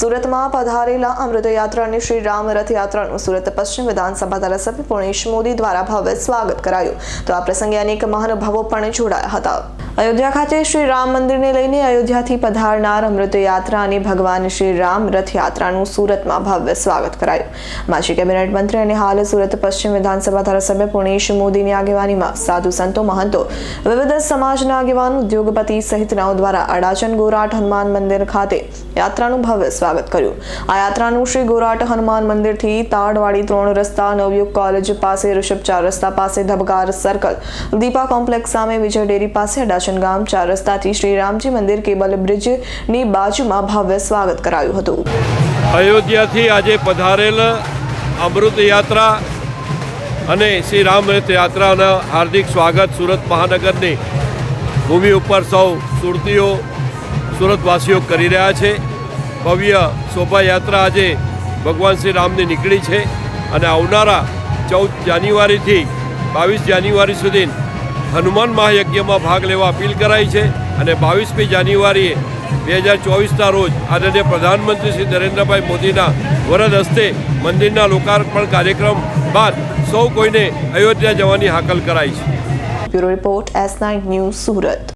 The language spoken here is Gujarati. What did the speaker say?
સુરતમાં પધારેલા અમૃત યાત્રાની શ્રી રામ રથયાત્રાનું સુરત પશ્ચિમ વિધાનસભા ધારાસભ્ય પુણેશ મોદી દ્વારા ભવ્ય સ્વાગત કરાયું. તો આ પ્રસંગે અનેક મહાનુભાવો પણ જોડાયા હતા. અયોધ્યા ખાતે શ્રી રામ મંદિરને લઈને અયોધ્યાથી પધારનાર અમૃતયાત્રા અને ભગવાન શ્રી રામ રથયાત્રાનું સુરતમાં ભવ્ય સ્વાગત કરાયું. માજી કેબિનેટ મંત્રી અને હાલ સુરત પશ્ચિમ વિધાનસભા ધારાસભ્ય પુણેશ મોદીની આગેવાનીમાં સાધુ સંતો, મહંતો, વિવિધ સમાજના આગેવાન, ઉદ્યોગપતિ સહિતનાઓ દ્વારા અડાચન ગોરાટ હનુમાન મંદિર ખાતે યાત્રાનું ભવ્ય સ્વાગત કર્યું. આ યાત્રાનું શ્રી ગોરાટ હનુમાન મંદિરથી તાડવાડી ત્રણ રસ્તા, નવયુગ કોલેજ પાસે, ઋષભ ચાર રસ્તા પાસે, ધબકાર સર્કલ દીપા કોમ્પ્લેક્સ સામે વિજય ડેરી પાસે, અડાજણ ગામ ચાર રસ્તાથી શ્રી રામજી મંદિર કેબલ બ્રિજની બાજુમાં ભવ્ય સ્વાગત કરાયું હતું. અયોધ્યાથી આજે પધારેલ અમૃત યાત્રા અને શ્રી રામરથ યાત્રાના હાર્દિક સ્વાગત સુરત મહાનગરની ભૂમિ ઉપર સૌ સુરતીઓ, સુરતવાસીઓ કરી રહ્યા છે. ભવ્ય શોભાયાત્રા આજે ભગવાન શ્રી રામની નીકળી છે અને આવનારા ચૌદ જાન્યુઆરીથી બાવીસ જાન્યુઆરી સુધી હનુમાન મહાયજ્ઞમાં ભાગ લેવા અપીલ કરાઈ છે અને બાવીસમી જાન્યુઆરીએ બે હજાર ચોવીસના રોજ આદરણીય પ્રધાનમંત્રી શ્રી નરેન્દ્રભાઈ મોદીના વરદ હસ્તે મંદિરના લોકાર્પણ કાર્યક્રમ બાદ સૌ કોઈને અયોધ્યા જવાની હાકલ કરાઈ છે. Bureau report S nine news Surat.